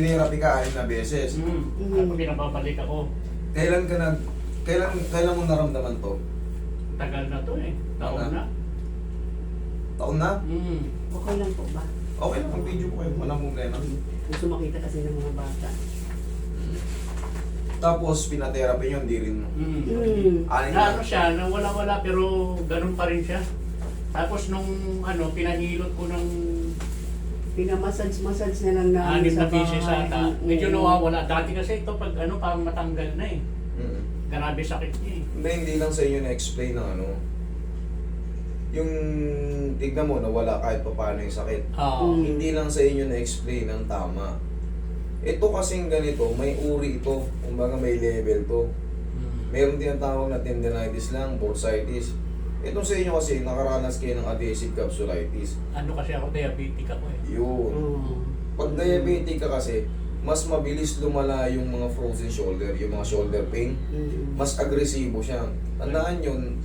tinerapi ka anim na beses. Mm. Mm. Ako pinapabalik ako. Kailan ka nag... Kailan, kailan mo naramdaman to? Tagal na to eh. Taon Tagal. na. Taon na? Mm. Okay lang po ba? Okay lang, mag-video po kayo. Walang problema. Gusto makita kasi ng mga bata. Tapos, pinaterapi nyo, hindi rin. Mm. Mm. Anim Na ano na. siya, na wala-wala pero ganun pa rin siya. Tapos nung ano, pinahilot ko ng Pinamassage-massage na lang namin anim na sa pieces ata. Medyo Oo. nawawala. Dati kasi ito pag ano, parang matanggal na eh. Mm. Grabe sakit niya eh. Hindi, hindi lang sa inyo na-explain ng ano. Yung tignan mo, nawala kahit pa paano yung sakit. Oo. Mm. Hindi lang sa inyo na-explain ng tama. Ito kasing ganito, may uri ito. Kumbaga may level to. Mm. Meron din ang tawag na tendinitis lang, bursitis. Ito sa inyo kasi, nakaranas kayo ng adhesive capsulitis. Ano kasi ako, diabetic ako eh. Yun. Oo. Pag diabetic ka kasi, mas mabilis lumala yung mga frozen shoulder, yung mga shoulder pain. Mm. Mas agresibo siya. Tandaan yun,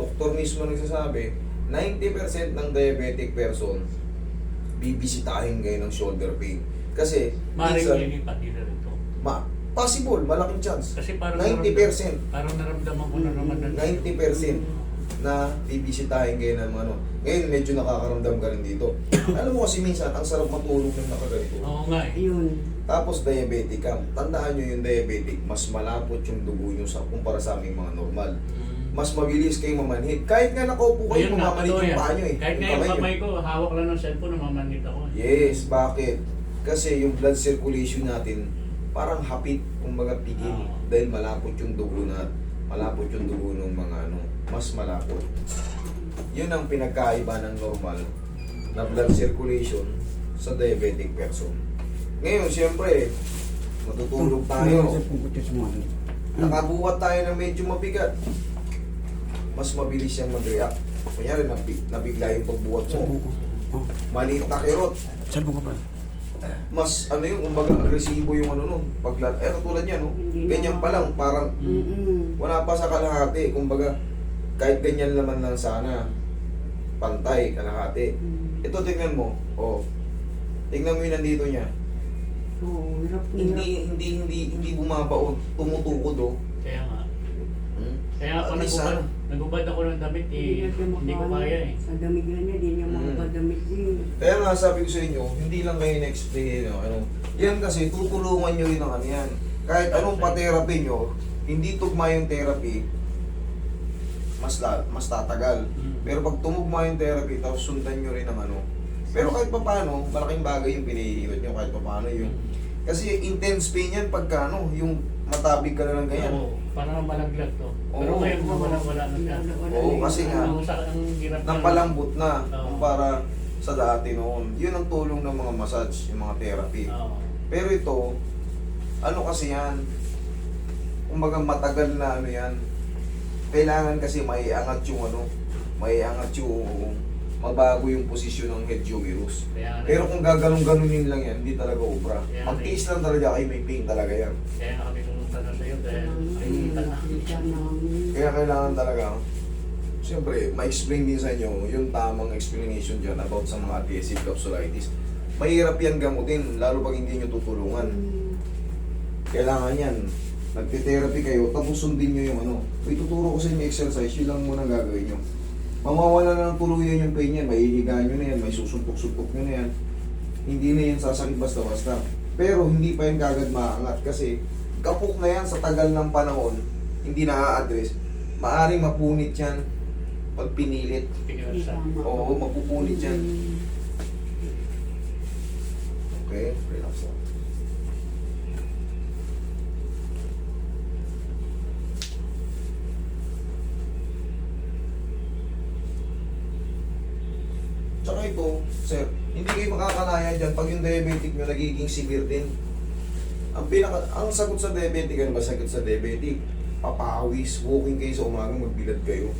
doktor mismo nagsasabi, 90% ng diabetic person, bibisitahin kayo ng shoulder pain. Kasi, Maring minsan, lilipat nila rito. ma possible, malaking chance. Kasi parang 90%. Parang naramdaman ko na naman na 90% na bibisitahin kayo ng ano. Ngayon, medyo nakakaramdam ka rin dito. Alam mo kasi minsan, ang sarap matulog ng nakaganito. Oo nga eh. Yun. Tapos diabetic ka. Tandaan nyo yung diabetic, mas malapot yung dugo nyo sa kumpara sa aming mga normal. Mm. Mas mabilis kayo mamanhid. Kahit nga nakaupo kayo, Ayun nga, mamamanhid yung paa nyo eh. Kahit nga Yung kamay ko, hawak lang ng cellphone, namamanit ako. eh. Yes, bakit? Kasi yung blood circulation natin, parang hapit, kumbaga pigil. Oo. Dahil malapot yung dugo na, malapot yung dugo ng mga ano, mas malapot. Yun ang pinagkaiba ng normal na blood circulation sa diabetic person. Ngayon, siyempre, matutulog tayo. Nakabuhat tayo ng medyo mabigat. Mas mabilis siyang mag-react. Kunyari, nabig, nabigla yung pagbuhat mo. Maliit na kirot. Salbo ka pa. Mas ano yung, kumbaga, agresibo yung ano nun. Pagla eh, katulad niya, no? Ganyan na- pa lang, parang Mm-mm. wala pa sa kalahati. Kumbaga, kahit ganyan naman lang sana, pantay, kalahati. Mm. Ito, tingnan mo. Oh. Tingnan mo yung nandito niya. Oo, hirap hirap. Hindi, hindi, hindi, hindi bumabaon. Tumutukod, oh. Kaya nga. Hmm? Kaya ako At least, ano? Nagubad ako ng damit Hindi eh. Hindi ko kaya eh. Sa damit niya, di niya Mm. makakadamit din. Kaya nga sabi ko sa inyo, hindi lang kayo na-explain no? ano. Yan kasi tutulungan nyo rin ang ano yan. Kahit anong pa-therapy nyo, hindi tugma yung therapy, mas la, mas tatagal. Mm. Pero pag tumugma yung therapy, tapos sundan nyo rin ang ano. Pero kahit pa paano, malaking bagay yung pinihilot nyo kahit pa paano yung... Kasi intense pain yan pagka ano, yung matabig ka na lang ganyan. Oo, parang malaglag to. Oo. Pero ngayon wala wala na siya. Oo, kasi nga, Ang sa ang hirap niya. Napalambot na Oo. kumpara sa dati noon. Yun ang tulong ng mga massage, yung mga therapy. Oo. Pero ito, ano kasi yan, kumbaga matagal na ano yan, kailangan kasi maiangat yung ano, maiangat yung mabago yung posisyon ng head humerus. Kaya nga- Pero kung gaganong-ganunin lang yan, hindi talaga obra. Magtiis lang talaga kayo, may pain talaga yan. Kaya nga kami pumunta na sa'yo dahil Nakikita na. nakikita namin. Kaya kailangan talaga, siyempre, ma-explain din sa inyo yung tamang explanation dyan about sa mga adhesive capsulitis. Mahirap yan gamutin, lalo pag hindi nyo tutulungan. Kailangan yan. Nagte-therapy kayo, tapos sundin nyo yung ano. May tuturo ko sa inyo exercise, yun lang muna gagawin nyo. Mamawala na ng tuluyan yung pain yan, may hihigaan nyo na yan, may susuntok-suntok nyo na yan. Hindi na yan sasakit basta-basta. Pero hindi pa yan kagad maangat kasi kapok na yan sa tagal ng panahon, hindi na-address. Maaring mapunit yan pag pinilit. Oo, mapupunit yan. Mm. Okay, relax lang. Tsaka ito, sir, hindi kayo makakalaya dyan pag yung diabetic nyo nagiging severe din. Ang pinaka, ang sagot sa diabetic, ano ba sagot sa diabetic? Papawis, walking kayo sa umaga, magbilad kayo.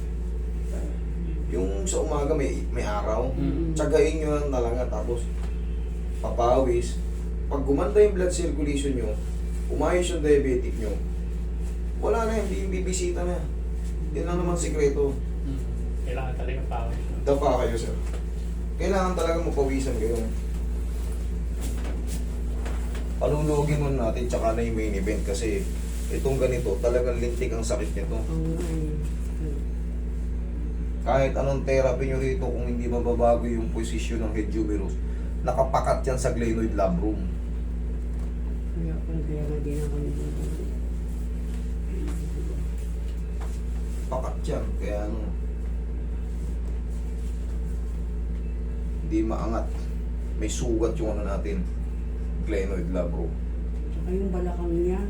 Yung sa umaga may may araw, Mm. tsagain nyo lang talaga tapos papawis. Pag gumanda yung blood circulation nyo, umayos yung diabetic nyo, wala na, hindi yung bibisita na. Yan lang naman sikreto. Kailangan talaga pawis. Dapa kayo, sir. Kailangan talaga mapawisan kayo. Palulugin mo natin tsaka na yung main event kasi itong ganito talagang lintik ang sakit nito. Ay. Kahit anong therapy nyo rito kung hindi mababago yung posisyon ng head humerus, nakapakat yan sa glenoid labrum. Kaya pala kaya nga din ako. Pakat yan. Kaya ano, hindi maangat. May sugat yung ano natin. Glenoid labrum. Tsaka yung balakang niya,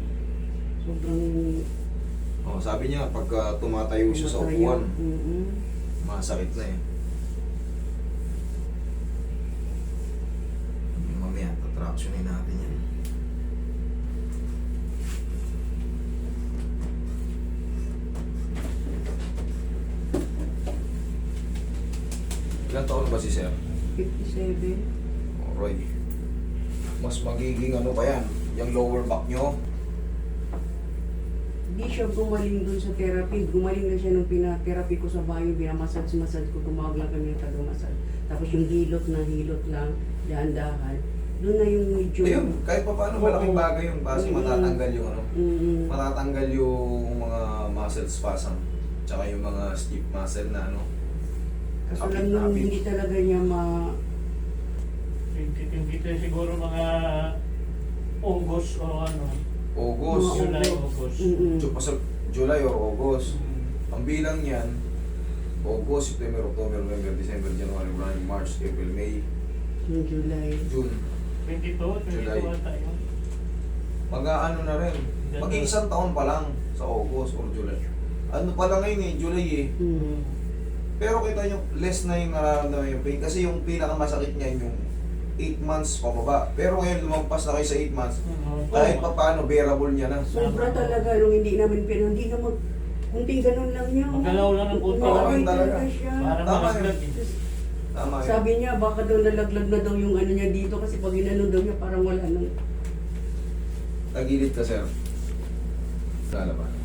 sobrang... Oh, sabi niya, pagka tumatayo siya sa tumatayo. upuan, Mm-mm. masakit na eh. Mamaya, tatractionin natin yan. Ilan taon ba si Sir? 57. Roy. Mas magiging ano pa yan? Yung lower back nyo, Hindi siya gumaling dun sa therapy. Gumaling na siya nung pina-therapy ko sa bayo. Binamassage-massage ko. Tumawag lang kami ng taga-massage. Tapos yung hilot na hilot lang, dahan-dahan. Doon na yung medyo... ayun, kahit pa paano malaking bagay yun. Kasi Mm. matatanggal yung ano, Mm, matatanggal yung mga muscle spasm. Tsaka yung mga stiff muscle na ano. kaso lang kapit. hindi talaga niya ma... Dito siguro mga August o ano. August, Mga July, August. Mm-mm. Ju- pasal- July or August. Mm. Ang bilang niyan, August, September, October, November, December, January, February, March, April, May, Yung July. June. 22, 22 July. ata yun. Mag-aano na rin. Mag-iisang taon pa lang sa August or July. Ano pa lang ngayon eh, July eh. Mm. Pero kita nyo, less na yung nararamdaman yung pain. Kasi yung pinakamasakit niyan yung 8 months pababa. Pero ngayon lumampas na kayo sa 8 months. Mm. Kahit pa paano, bearable niya na. Sobra talaga nung hindi namin pero hindi naman kunting ganun lang niya. Magalaw lang ng. Umaway Oo, talaga. talaga siya. Para Tama malaglag eh. Tama yun. Sabi niya baka daw nalaglag na daw yung ano niya dito kasi pag inano daw niya parang wala nang Tagilid ka, sir. Lalaban.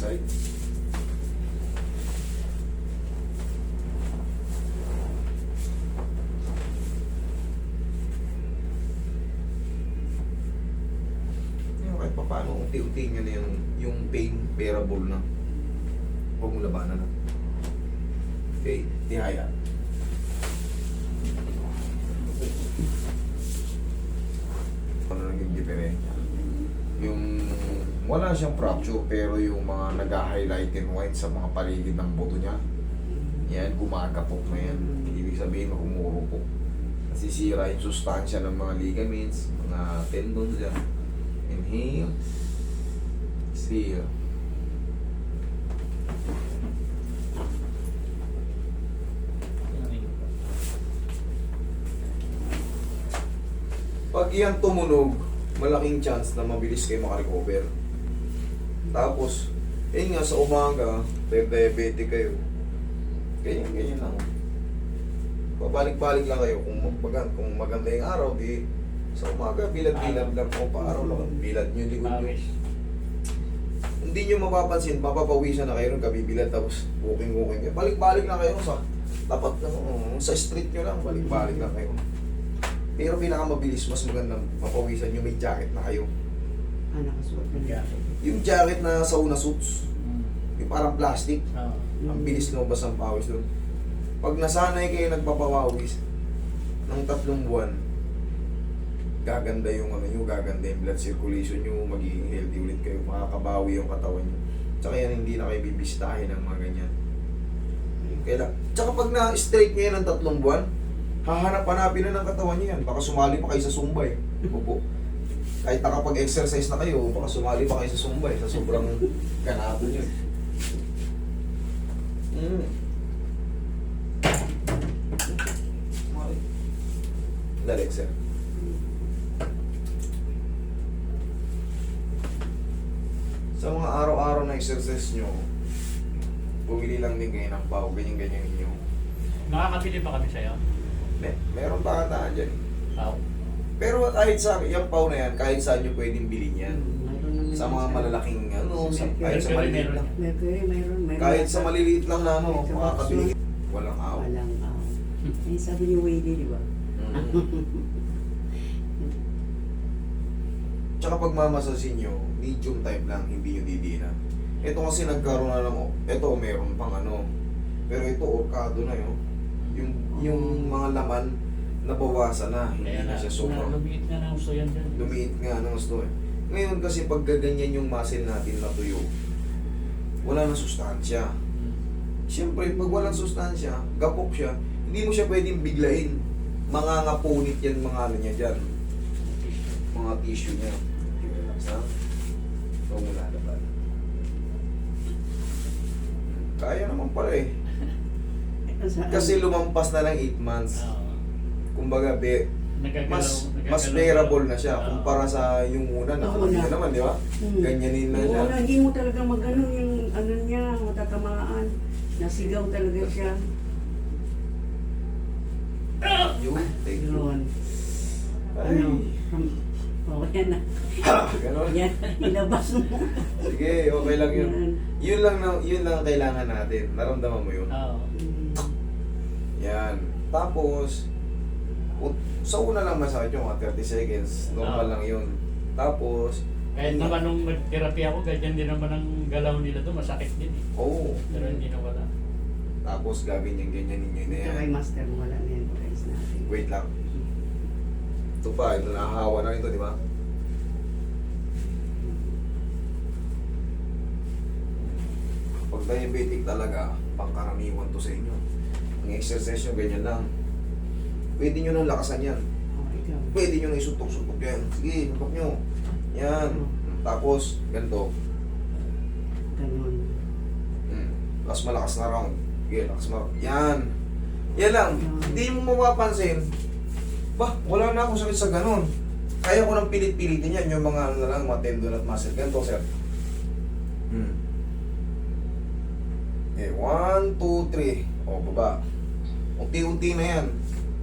Side. Kahit pa paano, unti-unti nyo na yung, yung pain bearable na. Huwag mo labanan na. Okay, tihaya. Ano naging diferensya? Yung wala siyang fracture pero yung mga nag-highlight and white sa mga paligid ng buto niya, yan, gumagapok na yan. Ibig sabihin, umurupok. Nasisira yung sustansya ng mga ligaments, mga tendons yan. Inhale. Exhale. Pag yan tumunog, malaking chance na mabilis kayo makarecover. Tapos, eh nga sa umaga, diabetic kayo. Ganyan, ganyan lang. Pabalik-balik lang kayo. Kung, maganda, kung maganda yung araw, di sa umaga, bilad-bilad lang po. Paaraw lang. Bilad nyo, likod nyo. Hindi nyo mapapansin, mapapawisan na kayo ng kabibilad tapos walking-walking kayo. Balik-balik lang kayo sa tapat na uh, sa street nyo lang, balik-balik lang kayo. Pero pinakamabilis, mas maganda mapawisan nyo, may jacket na kayo. Anak ko Yung jacket na sauna suits, Mm. yung parang plastic, Oo. ang bilis lumabas ang pawis doon. Pag nasanay kayo nagpapawawis ng tatlong buwan, gaganda yung ano nyo, gaganda yung blood circulation nyo, magiging healthy ulit kayo, makakabawi yung katawan nyo. Tsaka yan, hindi na kayo bibistahin ng mga ganyan. Kaya, tsaka pag na-straight nyo yan ng tatlong buwan, hahanap-hanapin na ng katawan nyo yan. Baka sumali pa kayo sa Sumbay. Opo. Kahit nakapag-exercise na kayo, baka sumali pa kayo sa Sumbay sa sobrang ganado nyo. Mm. Okay. Dali, sir. Sa mga araw-araw na exercise nyo, bumili lang din kayo ng pau, ganyan-ganyan ninyo. Nakakabili ba kami sa'yo? May, meron pa kataan dyan. Oo. Pero kahit sa yung pau na yan, kahit saan nyo pwedeng bilhin yan. Naman Sa mga malalaking ano, sa, kahit sa maliliit lang. yan. Mercury, mayroon, mayroon. Kahit sa maliliit lang na ano, makakabili. Walang aw. Walang aw. Eh, sabi ni Wade, di ba? Mm. Tsaka pag mamasasin nyo, medium type lang, hindi nyo didina. Ito kasi nagkaroon na ng, ito meron pang ano, pero ito orkado na yun. Yung, yung mga laman, nabawasan na, hindi Kaya na na, siya na sobrang lumiit nga ng gusto yan dyan. lumiit nga ng gusto eh. Ngayon kasi pag gaganyan yung muscle natin natuyo, wala nang sustansya. Mm. Siyempre, pag walang sustansya, gapok siya, hindi mo siya pwedeng biglain. Mga ngapunit yan, mga ano niya dyan, mga tissue niya. Relax ha? Ito mo lalaban. Kaya naman pala eh. Kasi lumampas na lang 8 months. Oo. Kumbaga, be, Nagagalaw- mas mas nagagalaw- bearable na siya Oo. kumpara sa yung una na Oo, na. naman, di ba? Hmm. Ganyanin na Oo, siya. na, hindi mo talaga magano yung ano niya, matatamaan. Nasigaw talaga siya. Yun, thank you. Yun. Ay. Ano? um, Oh, yan na. Ganon. Yan, ilabas mo. Sige, okay lang yun. Yan. Yun lang na, yun lang ang kailangan natin. Naramdaman mo yun. Oo. Mm. Yan. Tapos, sa una lang masakit yung mga 30 seconds. Normal Ah. lang yun. Tapos, Kahit naman nung nag-therapy ako, ganyan din naman ang galaw nila doon, masakit din eh. oh, Pero hindi na wala. tapos gaganyan-ganyan ninyo na Ito yan. kay Master, wala na yan guys natin. Wait lang. Ito pa, ito nahahawa na ito, di ba? Pag diabetic talaga, pangkaraniwan to sa inyo. Ang exercise nyo, ganyan lang. Pwede nyo nang lakasan yan. Pwede nyo nang isutok-sutok yan. Sige, tutok nyo. Yan. Tapos, ganito. Ganun. Mm. Mas malakas na round. Sige, lakas mo. Yan. Yan lang. Hindi mo mapapansin. Bah, wala na ako sakit sa ganun. Kaya ko nang pilit-pilitin yan. Yung mga ano na lang, mga tendon at muscle. Ganito, sir. Hmm. Okay, one, two, three. O, baba. Unti-unti na yan.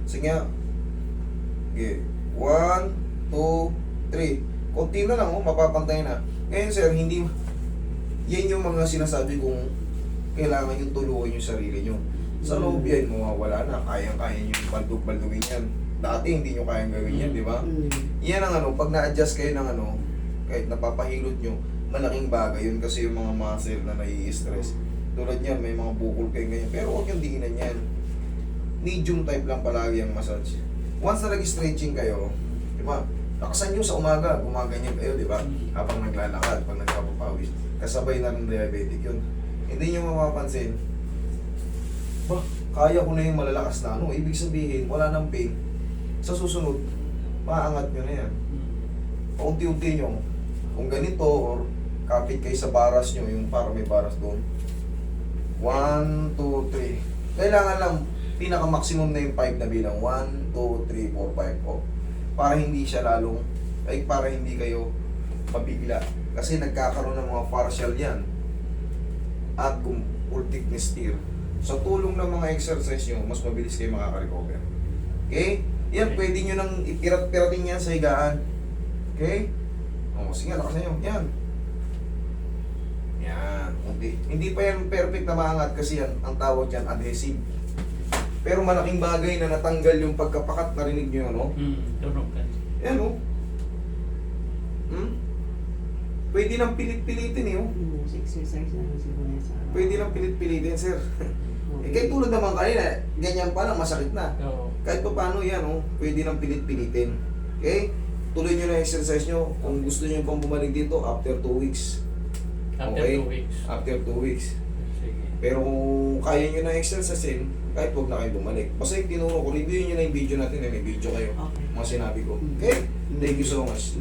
Sige nga. Okay. One, two, three. Kunti na lang, oh, mapapantay na. Ngayon, sir, hindi... Yan yung mga sinasabi kong kailangan yung tulungan yung sarili nyo. Sa loob yan, mawawala na. Kayang-kaya nyo yung baldog-baldugin yan. Dati hindi nyo kayang gawin yan, di ba? Mm. Yan ang ano, pag na-adjust kayo ng ano, kahit napapahilot nyo, malaking bagay yun kasi yung mga muscle na nai-stress. Tulad yan, may mga bukol kayo ganyan. Pero huwag yung diinan yan. Medium type lang palagi ang massage. Once na nag-stretching kayo, di ba? Lakasan nyo sa umaga, gumaganyan kayo, di ba? Habang naglalakad, pag nagpapapawis. Kasabay na ng diabetic yun. Hindi nyo mapapansin, bah, kaya ko na yung malalakas na ano. Ibig sabihin, wala nang pain. Sa susunod, maangat nyo na yan paunti-unti nyo, kung ganito, or kapit kayo sa baras nyo, yung para may baras doon. 1, 2, 3. Kailangan lang, pinaka-maximum na yung 5 na bilang. 1, 2, 3, 4, 5. Oh. Para hindi siya lalong, like para hindi kayo mabigla. Kasi nagkakaroon ng mga partial yan. At kung full thickness tear. Sa tulong ng mga exercise nyo, mas mabilis kayo makaka-recover. Okay? Yan, Okay. pwede nyo nang ipirat-piratin yan sa higaan. Okay? O, sige, lakasan nyo. Yan. Yan. Hindi, hindi pa yan perfect na maangat kasi yan, ang tawag yan, adhesive. Pero malaking bagay na natanggal yung pagkapakat, narinig nyo yun, no? Mm. Tunog ka. Yan, oh. Hmm? Pwede nang pilit-pilitin, eh, oh. Mm, exercise na lang siguro sa araw. Pwede nang pilit-pilitin, sir. Okay. eh, kahit tulad naman kanina, ganyan pa lang, masakit na. Oo. Kahit pa paano yan, oh, pwede nang pilit-pilitin. Okay? Tuloy nyo na exercise nyo. Kung gusto nyo pang bumalik dito, after 2 weeks. After Okay. two weeks. After 2 weeks. Sige. Pero kung kaya nyo na exercisein, kahit huwag na kayo bumalik. Basta yung tinuro ko, review nyo na yung video natin, eh, may video kayo. Okay. Mga sinabi ko. Okay? Thank you so much.